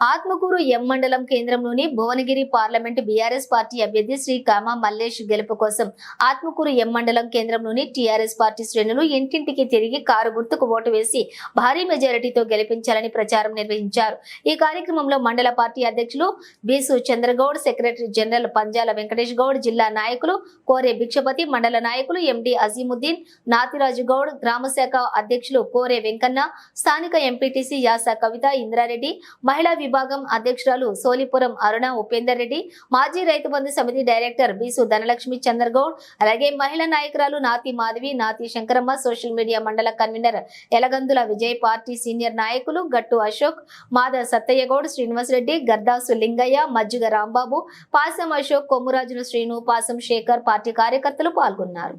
ఆత్మకూరు ఎం మండలం కేంద్రంలోని Bhuvanagiri parliament BRS party అభ్యర్థి శ్రీ కామా మల్లేష్ గెలుపు కోసం ఆత్మకూరు ఎం మండలం కేంద్రంలోని టీఆర్ఎస్ పార్టీ శ్రేణులు ఇంటింటికి తిరిగి కారు గుర్తుకు ఓటు వేసి భారీ మెజారిటీతో గెలిపించాలని ప్రచారం నిర్వహించారు. ఈ కార్యక్రమంలో మండల పార్టీ అధ్యక్షులు బీసు చంద్రగౌడ్ సెక్రటరీ జనరల్ పంజాల వెంకటేష్ గౌడ్ జిల్లా నాయకులు కోరే భిక్షపతి మండల నాయకులు ఎండి అజీముద్దీన్ నాతిరాజు గౌడ్ గ్రామ శాఖ అధ్యక్షులు కోరే వెంకన్న స్థానిక ఎంపీటీసీ యాస కవిత ఇంద్రారెడ్డి మహిళా విభాగం అధ్యక్షురాలు సోలిపురం అరుణ ఉపేందర్ రెడ్డి మాజీ రైతు బంధు సమితి డైరెక్టర్ బీసు ధనలక్ష్మి చంద్రగౌడ్ అలాగే మహిళా నాయకురాలు నాతి మాధవి నాతి శంకరమ్మ సోషల్ మీడియా మండల convenor Elagandula Vijay party senior నాయకులు గట్టు అశోక్ మాధవ సత్తయ్యగౌడ్ శ్రీనివాస్ శ్రీనివాసరెడ్డి గర్దాసు లింగయ్య మజ్జిగ రాంబాబు పాసం అశోక్ కొమ్మురాజుల శ్రీను పాసం శేఖర్ పార్టీ కార్యకర్తలు పాల్గొన్నారు.